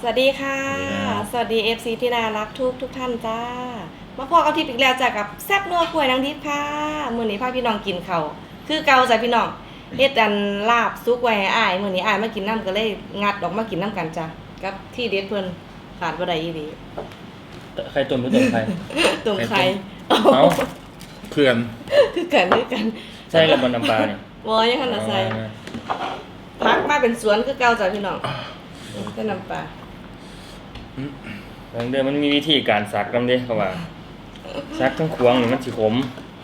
สวัสดีค่ะ สวัสดี FC ที่น่ารักทุกทุกท่านจ้า มาพอกับทิพย์อีกแล้วจ้ะกับแซ่บนัวกล้วยนางทิพย์ค่ะ มื้อนี้พาพี่น้องกินเขาวคือเก่าจ้ะพี่น้องเฮ็ดอันลาบซุกไว้ให้อ้ายมื้อนี้อ้ายมากินน้ำก็เลยงัดออกมากินน้ำกันจ้ะกับที่เด็ดเพิ่นขาดบ่ได้อีหลีใครต้มหรือต้มใครตรงไข่เอ้าเพื่อนคือกันคือกันใช่กับมันน้ำปลาเนี่ยบ่ยังคั่นน่ะใส่พักมาเป็นสวนคือเก่าจ้ะพี่น้องก็น้ำปลา บางเดือนมันมีวิธีการซักนำเด้เขาว่าซักทั้งควงนี่มันสิขม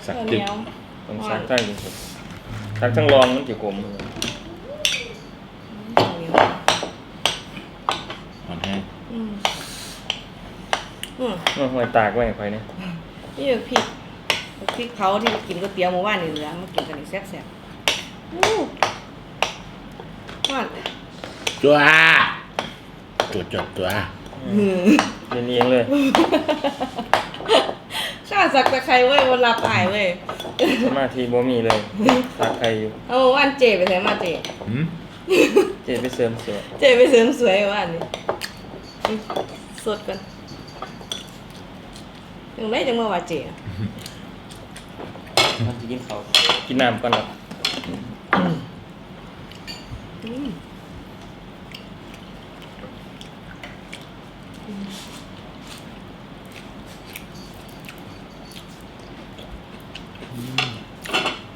สักข้าวเหจึนีกยวต้องซักทั้งซักทั้งรองมันสิขมข้าวเหนียวอ่อนแห้งอืมอืมเมื่อหวยตากไว้ให้ข่อยเนี่ยนี่พริกพริกเผาที่กินก๋วยเตี๋ยวเมื่อวานนี่เหลือมากินกันอีกแซ่บๆอู้ว่านตัวตัวจบตัวหือ เรียนเองเลย ข้าสักตะไคร้เว้ยวันรับอายเว้ยสมาธิบ่มีเลยซักใครอยู่ เอาเมื่อวานเจไปไหนมาเจ หืมเจ็บไปเสริมสวยเจไปเสริมสวยเมื่อวานนี่อืมสดกันยังได้จังเมื่อวานเจอะ มันสิกินข้าวกินน้ำก่อนครับ อืม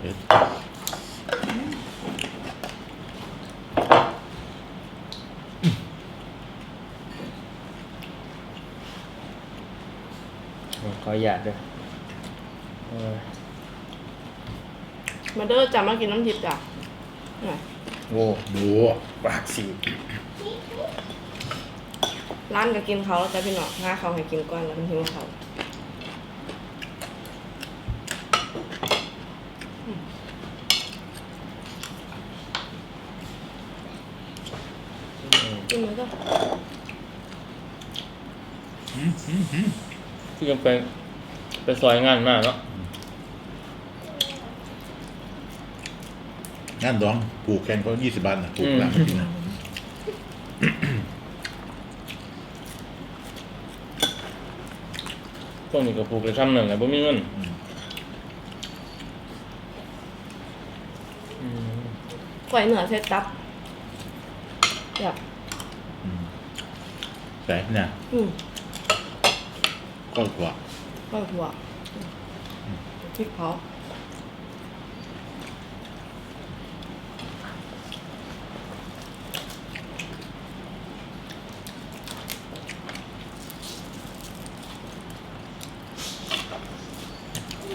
เอ็ด ขออนุญาตเด้อเออมาเด้อจำมากินน้ำทิพย์จ้ะน่ะโว้ดูปากสีร้านก็กินเขาแล้วจ้ะพี่น้องหาเขาให้กินก่อนแล้วมันหิวเขากินมันก็ ที่กันไป ไปซอยงานมากเนาะงานดองปลูกแข่งเขายี่สิบบาทนะปลูกหลังกินนะพวกนี้ก็ปลูกเลยทำหนึ่งไงบ่มีเงินอืมอืมก๋วยเหนือเซตตับแบบอืมแต่เนี่ยอืมก็ถั่ว ก็ถั่วพริกเผา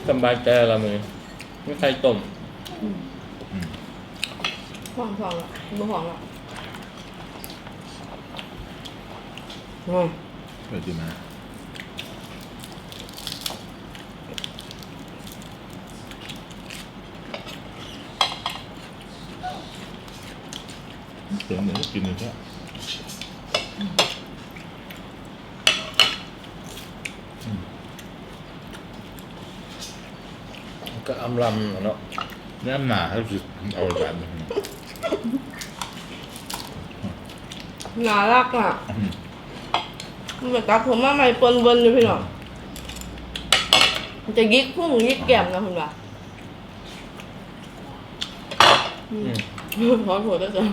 สบายใจละมือไม่ใครต้มอืมห่วงห่วงละบ่ห่วงละอืมเปิดดีมา เสียงเหมือนกินเลยใช่ก็อำลำเนาะน้ำหนาเขาสิเอาแบบนี้น่ารักอะอืมมันเหมือนกับผมว่าไม่ปนเวนอยู่พี่น้องมันจะยิกพุ่งยิกแก้มนะคุณว่าอืมขอโทษด้วยจ้ะ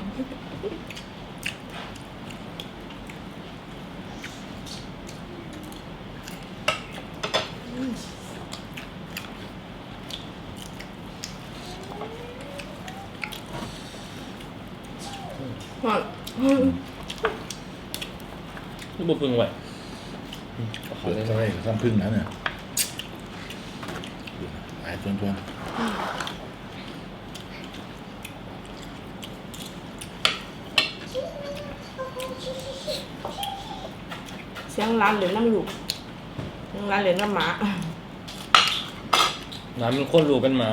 ฮอน ที่บุพึงไหวเปิดอะไรซ้ำพึ่งนะเนี่ยไอ้ทวนทวนเสียงร้านเหรียญน้ำลูกเสียงร้านเหรียญน้ำหมาน้ำมันข้นรูเป็นหมา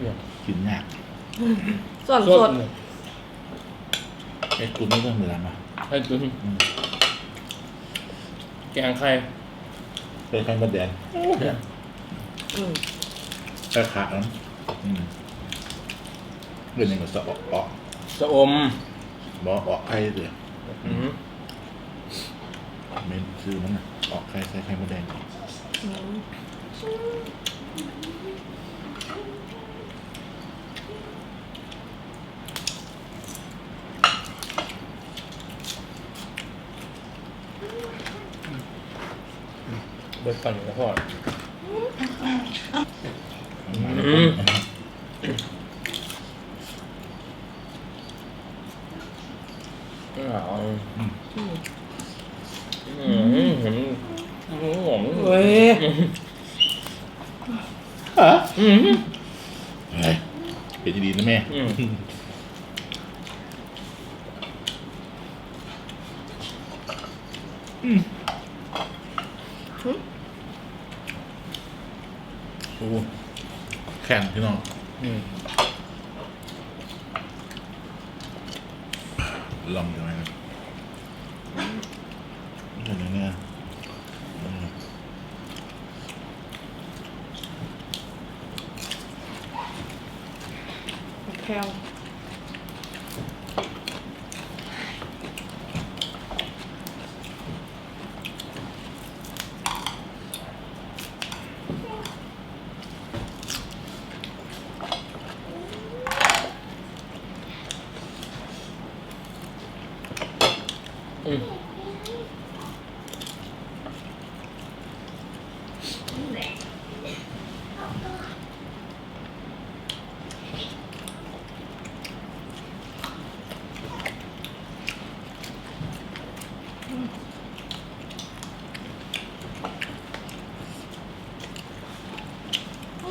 เนี่ย กินยาก ส่วนสสดดเนี่ยไอ้กูนี่ก็เหมือนมาให้ตุนอืมแกงไข่เป็นไข่มดแดงอืมไข่ขาดนั้นอืมเรื่องนี้ก็สะออกออกสะอมบอกออกไข่เลยอืมเมนซื้อมันน่ะออกไข่ใส่ไข่มดแดงอืม เบิดปั่นกระทอด มา อืม อ้าว อืม อืมเห็นหอม เว้ย ฮะ อืม เฮ้ยเป็นดีๆนะแม่ อืม โอ้แข็งพี่น้องลองดูไหมครับเดี๋ยวนี้เนี่ยแพลว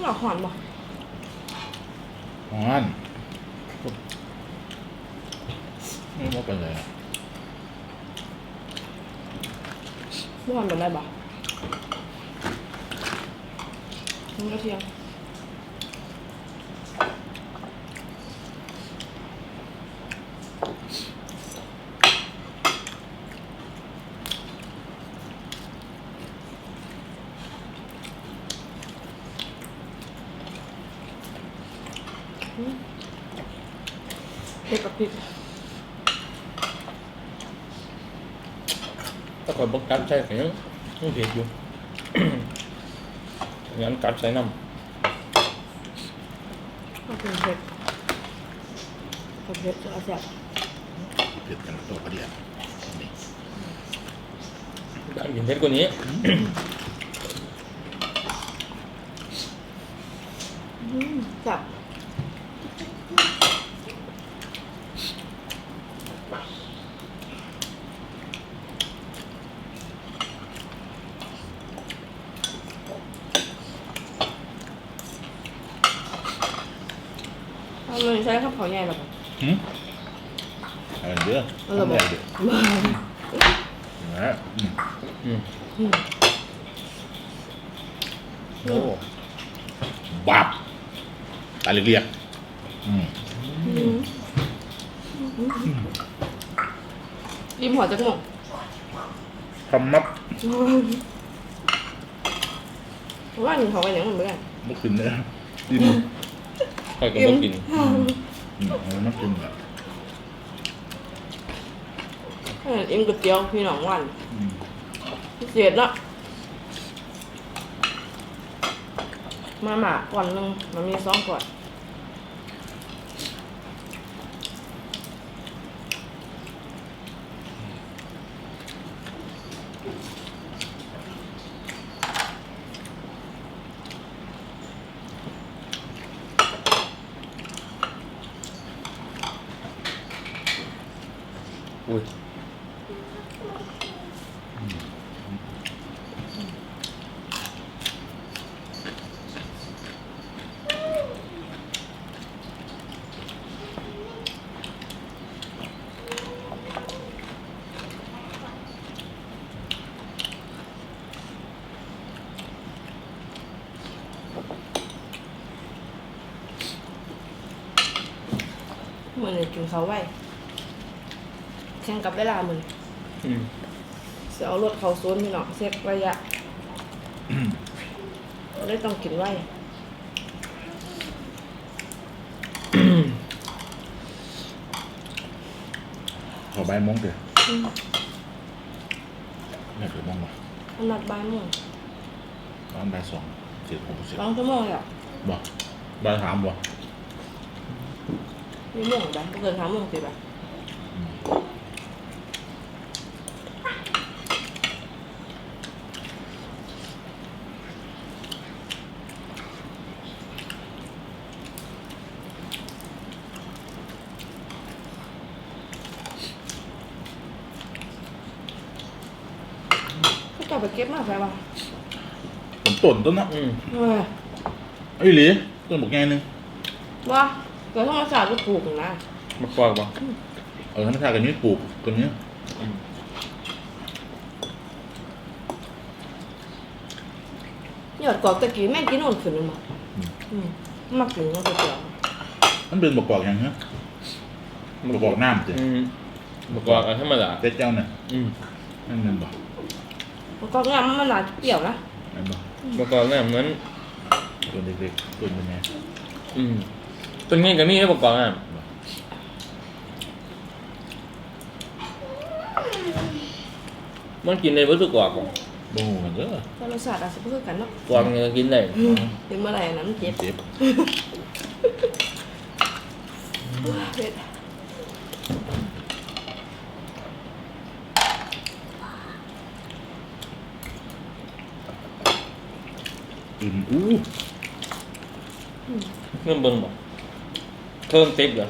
หลอกหอนบ่ฮอนไม่เป็นไรอะบ่หอนเป็นไรบ่มึงกระเทียมอืมเผ็ดกับ พริกถ้าคอยบอกกัดใส่ก็ยังยังเผ็ดอยู่ งั้นกัดใส่น้ก็เป็นเผ็ดกับเผ็ดจะเอาแซ่บเผ็ดกันตัวกระเดียดนี่ำอยากกินเผ็ดกว่านี้อืมจับเอาเลยใช้ข้าวเผาใหญ่หรอปะ หืมอะไร เด้อเอาเลยบอกทำอะไรเด้อนะอืมอืมอืมโอ้บับตาเรียกๆอืมอืมริมหัวจักหมกทำมับว่าหนึ่งเขาไปไหนมันเหมือนกันเมื่อคืนเนี่ยดินคอยก็บ่กินอืมเอามากินแบบเออ เอ็มก๋วยเตี๋ยวพี่น้องวันอืมพิเศษเนาะมาหมาก่อนหนึงมันมีสองก่อนอุ้ยเห มือนเลยกินเขาไว้เข่งกับเวลามึง อืมจะเอารถเขาโซนพี่น้องเซ็กระยะเลยต้องกินไว้ขอใบมงเถอะเนี่ยเดี๋ยวมองมาอันนัดบ่ายโมงตอนใบายสองเจ็ดหกสิบสองชั่วโมงแล้วบอกใบายถามบ่มีโมงบ่ายบ่เกินสามโมงสิบ่ะ เขาจะเอาไปเก็บมาใช่ป่ะผมต้นต้นนะอืมเฮ้ยไอ้ยหลีต้นบอกไงนึงว่าเกิดธรรมศาสตร์ก็ปลูกนะมากกว่าบ่เออธรรมชาติกันนี้ปลูกกันนี้อืมหยอดกรอกตะกี้แม่งกินโน่นขึ้นเลยมั้งอืมมักกินก็ก๋วยเตี๋ยวมันเป็นบกกอกอย่างเงี้ยบกกอกน้ำสิอืมมากกว่ากันธรรมดาเจ๊เจ้าเนี่ยอืมนั่นเป็นบอก มันก็งามมันหนาเปรี้ยวนะนั่นบอกมากกว่าเนี่ยเหมือนตัวเล็กๆตัวเป็นไงอืมตัวนี้กับนี่ให้มากกว่าอะมันกินในวัตถุกรอบของโบ้กันเด้อธรรมศาสตร์อาจจะเพื่อกันเนาะกรอบมันก็กินได้ถึงเมื่อไหร่นะมันเจ็บเจ็บเผ็ด อื่นอู้เงินเบิ่งบ่เพิ่มติ๊บเหรอ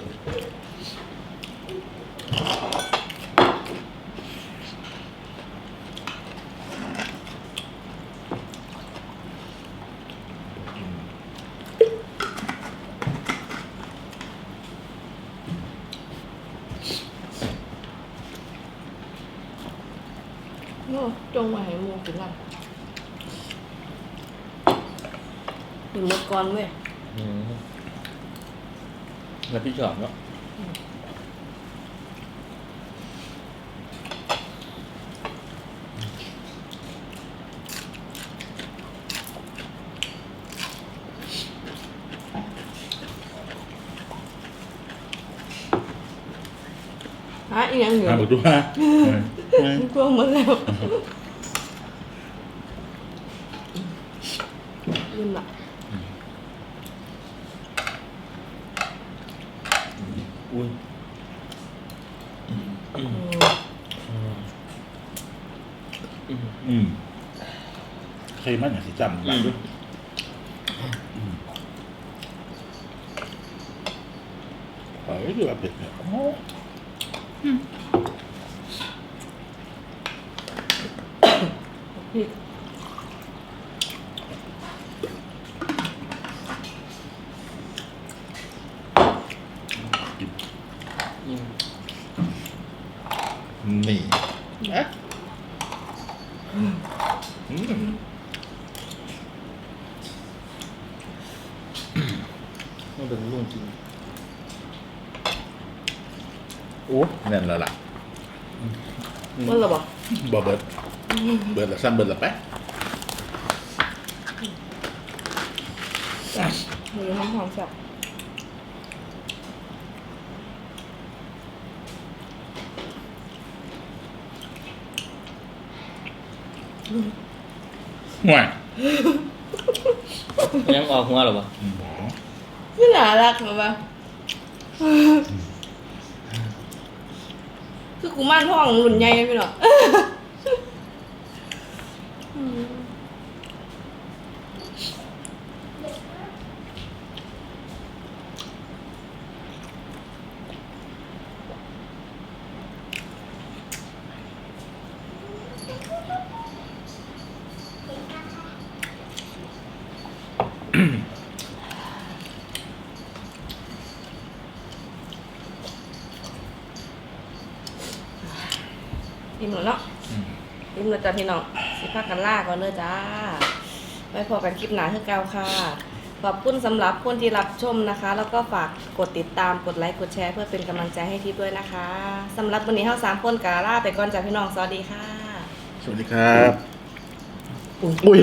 โน่จงไว้ให้มูกินละ กินหมดก่อนเว้ยอืมแล้วพี่ชอบเนาะฮะอีกอย่างเหนือหาบอกดูฮะกลัวหมดแล้วลืมละ อุ้ยอืมอืมอืมอืมใครมันอย่างสิจำอืมไปดูว่าเผ็ดเนี่ยโอ้พริก อืม นี่เอ๊ะอืม ต้องเป็นลุงกิน โอ้แน่นแล้วล่ะมันเหรอบอกบอเบิร์ดเบิร์ดละสั้นเบิร์ดละแป๊ะหมูหอมหอมสับห่วยยังออกหัวหรอวะอืมไม่น่ารักเหรอวะ คือกูม่านห้องหลุนใหญ่พี่เนาะอืม อิ่มแล้วเนาะอืมยิ้มเลยจ้าพี่น้องสิพักกันล่าก่อนเลยจ้าไว้พอกันคลิปหนาคือเก่าค่ะ ขอบคุณสำหรับคนที่รับชมนะคะ แล้วก็ฝากกดติดตามกดไลค์กดแชร์เพื่อเป็นกำลังใจให้ทิพย์ด้วยนะคะสำหรับวันนี้เฮาสามคนกาล่าไปก่อนจากพี่น้องสวัสดีค่ะ สวัสดีครับ อุ้ย